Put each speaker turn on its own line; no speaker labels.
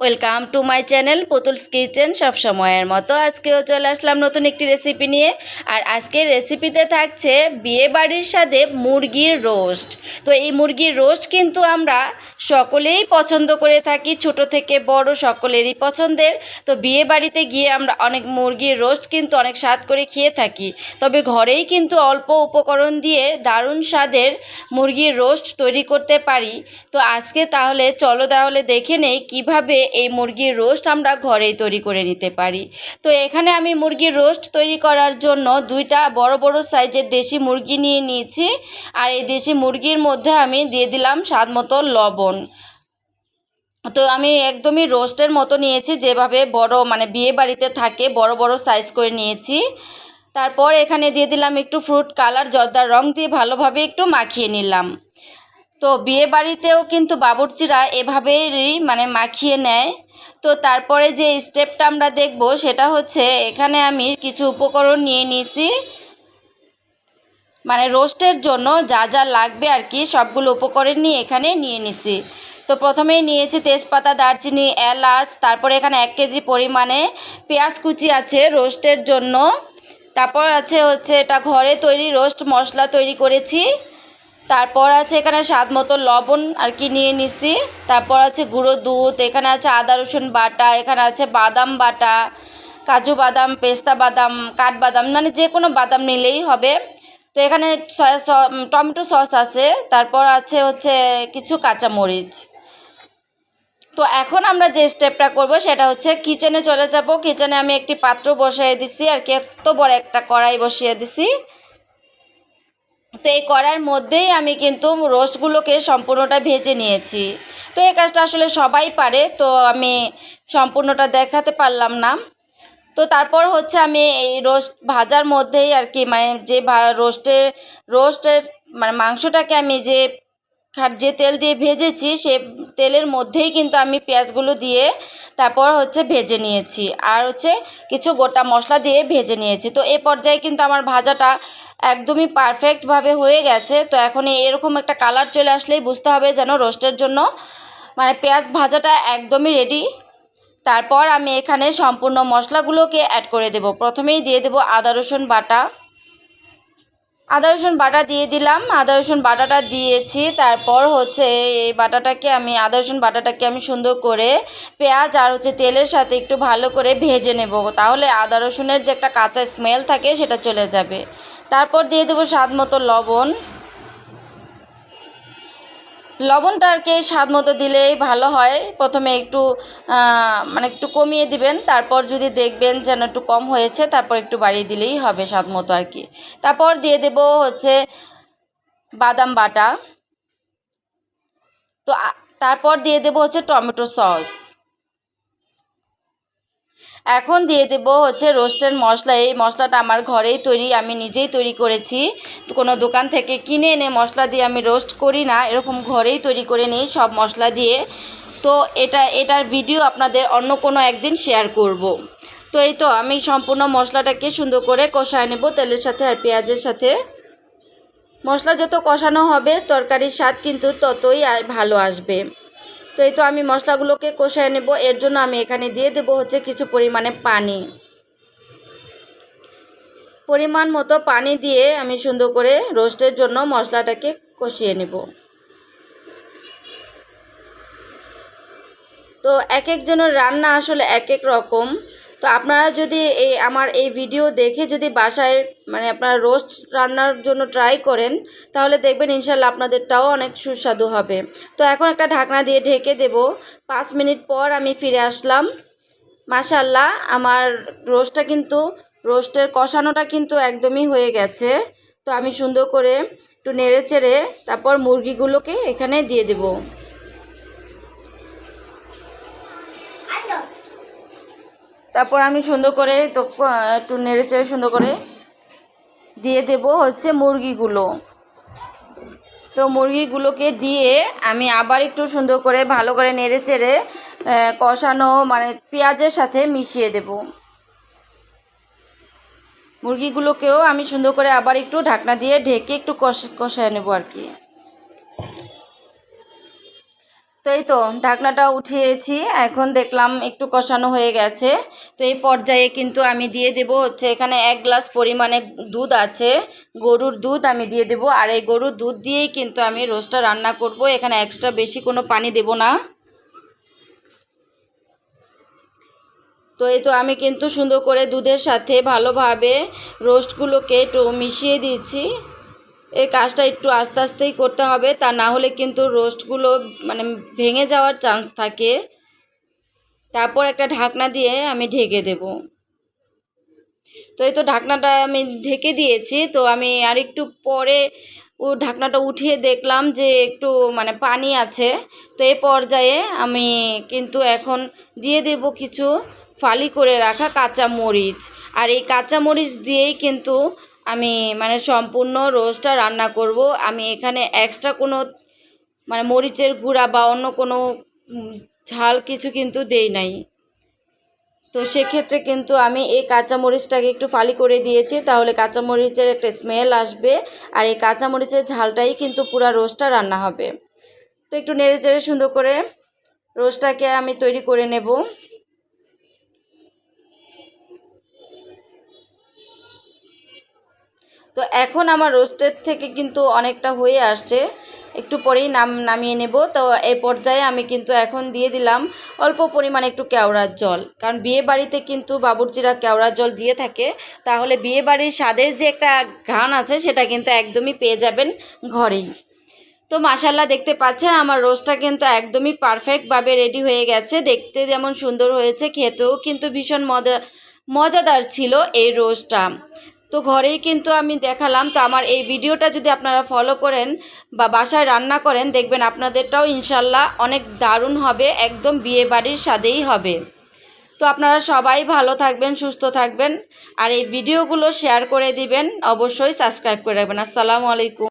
Welcome to my channel Putul's kitchen সব সময়ের মতো। আজকেও চলে আসলাম নতুন একটি রেসিপি নিয়ে। আর আজকের রেসিপিতে থাকছে বিয়ে বাড়ির সাথে মুরগির রোস্ট তো এই মুরগির রোস্ট কিন্তু আমরা সকলেই পছন্দ করে থাকি, ছোট থেকে বড় সকলেরই পছন্দের। তো বিয়ে বাড়িতে গিয়ে আমরা অনেক মুরগির রোস্ট কিন্তু অনেক স্বাদ করে খেয়ে থাকি। তবে ঘরেই কিন্তু অল্প উপকরণ দিয়ে দারুণ স্বাদের মুরগির রোস্ট তৈরি করতে পারি। তো আজকে তাহলে চলো তাহলে দেখে নেই কীভাবে এই মুরগির রোস্ট আমরা ঘরেই তৈরি করে নিতে পারি। তো এখানে আমি মুরগির রোস্ট তৈরি করার জন্য দুইটা বড় বড় সাইজের দেশি মুরগি নিয়ে নিয়েছি। আর এই দেশি মুরগির মধ্যে আমি দিয়ে দিলাম স্বাদ মতো লবণ। তো আমি একদমই রোস্টের মতো নিয়েছি, যেভাবে বড় মানে বিয়ে বাড়িতে থাকে, বড় বড় সাইজ করে নিয়েছি। তারপর এখানে দিয়ে দিলাম একটু ফ্রুট কালার, জর্দার রং দিয়ে ভালোভাবে একটু মাখিয়ে নিলাম। তো বিয়ে বাড়িতেও কিন্তু বাবুর্চিরা এভাবেই মানে মাখিয়ে নেয়। তো তারপরে যে স্টেপটা আমরা দেখব সেটা হচ্ছে এখানে আমি কিছু উপকরণ নিয়ে নিয়েছি। মানে রোস্টের জন্য যা যা লাগবে আর কি সবগুলো উপকরণ নিয়ে এখানে নিয়ে নিছি। তো প্রথমেই নিয়েছি তেজপাতা, দারচিনি, এলাচ, তারপরে এখানে এক কেজি পরিমাণে পেঁয়াজ কুচি আছে রোস্টের জন্য। তারপর আছে হচ্ছে এটা ঘরে তৈরি রোস্ট মশলা তৈরি করেছি। তারপর আছে এখানে স্বাদ মতো লবণ আর কি নিয়ে নিছি। তারপর আছে গুঁড়ো দুধ, এখানে আছে আদা, রসুন বাটা, এখানে আছে বাদাম বাটা, কাজু বাদাম, পেস্তা বাদাম কাঠবাদাম মানে যে কোনো বাদাম নিলেই হবে। তো এখানে সয়া স- টমেটো সস আছে, তারপর আছে হচ্ছে কিছু কাঁচামরিচ। তো এখন আমরা যে স্টেপটা করব সেটা হচ্ছে কিচেনে চলে যাব। কিচেনে আমি একটি পাত্র বসিয়ে দিছি আর কি, এত বড় একটা কড়াই বসিয়ে দিছি। তো এই কড়ার মধ্যেই আমি কিন্তু রোস্টগুলোকে সম্পূর্ণটা ভেজে নিয়েছি। তো এই কাজটা আসলে সবাই পারে, তো আমি সম্পূর্ণটা দেখাতে পারলাম না। তো তারপর হচ্ছে আমি এই রোস্ট ভাজার মধ্যেই আর কি মানে যে রোস্টের রোস্টের মানে মাংসটাকে আমি যে যে তেল দিয়ে ভেজেছি সে তেলের মধ্যেই কিন্তু আমি পেঁয়াজগুলো দিয়ে তারপর হচ্ছে ভেজে নিয়েছি। আর হচ্ছে কিছু গোটা মশলা দিয়ে ভেজে নিয়েছি। তো এ পর্যায়ে কিন্তু আমার ভাজাটা একদমই পারফেক্টভাবে হয়ে গেছে। তো এখন এরকম একটা কালার চলে আসলেই বুঝতে হবে যেন রোস্টের জন্য মানে পেঁয়াজ ভাজাটা একদমই রেডি তারপর আমি এখানে সম্পূর্ণ মশলাগুলোকে অ্যাড করে দেব। প্রথমেই দিয়ে দেব আদা রসুন বাটা। আদা, রসুন বাটা দিয়ে দিলাম। আদা, রসুন বাটাটা দিয়েছি। তারপর হচ্ছে এই বাটাটাকে আমি, আদা, রসুন বাটাটাকে আমি সুন্দর করে পেঁয়াজ আর হচ্ছে তেলের সাথে একটু ভালো করে ভেজে নেব। তাহলে আদা, রসুনের যে একটা কাঁচা স্মেল থাকে সেটা চলে যাবে। তারপর দিয়ে দেবো স্বাদ মতো লবণ। লবণটা আর কি স্বাদ মতো দিলেই ভালো হয়। প্রথমে একটু মানে একটু কমিয়ে দিবেন, তারপর যদি দেখবেন যেন একটু কম হয়েছে, তারপর একটু বাড়িয়ে দিলেই হবে স্বাদ মতো আর কি। তারপর দিয়ে দেব হচ্ছে বাদাম বাটা। তো তারপর দিয়ে দেব হচ্ছে টমেটো সস। এখন দিয়ে দেব হচ্ছে রোস্টের মশলা। এই মশলাটা আমার ঘরেই তৈরি, আমি নিজেই তৈরি করেছি। কোনো দোকান থেকে কিনে এনে মশলা দিয়ে আমি রোস্ট করি না, এরকম ঘরেই তৈরি করে নিই সব মশলা দিয়ে। তো এটা, এটার ভিডিও আপনাদের অন্য কোনো একদিন শেয়ার করব। তো এই তো, আমি সম্পূর্ণ মশলাটাকে সুন্দর করে কষায় নেব তেলের সাথে আর পেঁয়াজের সাথে। মশলা যত কষানো হবে, তরকারির স্বাদ কিন্তু ততই ভালো আসবে। তো এই তো আমি মশলাগুলোকে কষায় নেব। এর জন্য আমি এখানে দিয়ে দেব হচ্ছে কিছু পরিমাণে পানি। পরিমাণ মতো পানি দিয়ে আমি সুন্দর করে রোস্টের জন্য মশলাটাকে কষিয়ে নেব। তো এক একজনের রান্না আসলে এক এক রকম। তো আপনারা যদি এই আমার এই ভিডিও দেখে যদি বাসায় মানে আপনারা রোস্ট রান্নার জন্য ট্রাই করেন, তাহলে দেখবেন ইনশাল্লাহ আপনাদেরটাও অনেক সুস্বাদু হবে। তো এখন একটা ঢাকনা দিয়ে ঢেকে দেব। পাঁচ মিনিট পর আমি ফিরে আসলাম। মাশাল্লাহ আমার রোস্টটা কিন্তু, রোস্টের কষানোটা কিন্তু একদমই হয়ে গেছে। তো আমি সুন্দর করে একটু নেড়ে চেড়ে তারপর মুরগিগুলোকে এখানে দিয়ে দেবো। তারপর আমি সুন্দর করে তো একটু নেড়ে চেড়ে সুন্দর করে দিয়ে দেব হচ্ছে মুরগিগুলো। তো মুরগিগুলোকে দিয়ে আমি আবার একটু সুন্দর করে ভালো করে নেড়ে চেড়ে কষানো মানে পেঁয়াজের সাথে মিশিয়ে দেব। মুরগিগুলোকেও আমি সুন্দর করে আবার একটু ঢাকনা দিয়ে ঢেকে একটু কষ কষায় নেব আর কি। তো এই তো, ঢাকনাটা উঠিয়েছি, এখন দেখলাম একটু কষানো হয়ে গেছে। তো এই পর্যায়ে কিন্তু আমি দিয়ে দেব হচ্ছে এখানে এক গ্লাস পরিমাণে দুধ আছে। গরুর দুধ আমি দিয়ে দেব, আর এই গরুর দুধ দিয়েই কিন্তু আমি রোস্টটা রান্না করব। এখানে এক্সট্রা বেশি কোনো পানি দেব না। তো এই তো আমি কিন্তু সুন্দর করে দুধের সাথে ভালোভাবে রোস্টগুলোকে একটু মিশিয়ে দিয়েছি। এই কাজটা একটু আস্তে আস্তেই করতে হবে, তা না হলে কিন্তু রোস্টগুলো মানে ভেঙে যাওয়ার চান্স থাকে। তারপর একটা ঢাকনা দিয়ে আমি ঢেকে দেব। তো এই তো ঢাকনাটা আমি ঢেকে দিয়েছি, তো আমি আর একটু পরে ও ঢাকনাটা উঠিয়ে দেখলাম যে একটু মানে পানি আছে, তো এই পর্যায়ে আমি কিন্তু এখন দিয়ে দেব কিছু ফালি করে রাখা কাঁচা মরিচ আর এই কাঁচা মরিচ দিয়েই কিন্তু আমি মানে সম্পূর্ণ রোস্টটা রান্না করব। আমি এখানে এক্সট্রা কোনো মানে মরিচের গুঁড়া বা অন্য কোনো ঝাল কিছু কিন্তু দেই নাই। তো সেক্ষেত্রে কিন্তু আমি এই কাঁচামরিচটাকে একটু ফালি করে দিয়েছি, তাহলে কাঁচামরিচের একটা স্মেল আসবে আর এই কাঁচামরিচের ঝালটাই কিন্তু পুরো রোস্টটা রান্না হবে। তো একটু নেড়ে চেড়ে সুন্দর করে রোস্টটাকে আমি তৈরি করে নেব। তো এখন আমার রোস্টের থেকে কিন্তু অনেকটা হয়ে আসছে। একটু পরেই নাম, নামিয়ে নেব। তো এই পর্যায়ে আমি কিন্তু এখন দিয়ে দিলাম অল্প পরিমাণে একটু কেওড়ার জল। কারণ বিয়ে বাড়িতে কিন্তু বাবুর্চিরা কেওড়ার জল দিয়ে থাকে। তাহলে বিয়ে বাড়ির স্বাদের যে একটা ঘ্রাণ আছে, সেটা কিন্তু একদমই পেয়ে যাবেন ঘরেই। তো মাসাল্লাহ দেখতে পাচ্ছেন, আমার রোস্টটা কিন্তু একদমই পারফেক্টভাবে রেডি হয়ে গেছে। দেখতে যেমন সুন্দর হয়েছে, খেতেও কিন্তু ভীষণ মজা, মজাদার ছিল এই রোস্টটা। তো ঘরেই কিন্তু আমি দেখালাম। তো আমার এই ভিডিওটা যদি আপনারা ফলো করেন বা বাসায় রান্না করেন, দেখবেন আপনাদেরটাও ইনশাল্লাহ অনেক দারুণ হবে, একদম বিয়ে বাড়ির স্বাদেই হবে। তো আপনারা সবাই ভালো থাকবেন, সুস্থ থাকবেন। আর এই ভিডিওগুলো শেয়ার করে দিবেন, অবশ্যই সাবস্ক্রাইব করে রাখবেন। আসসালামু আলাইকুম।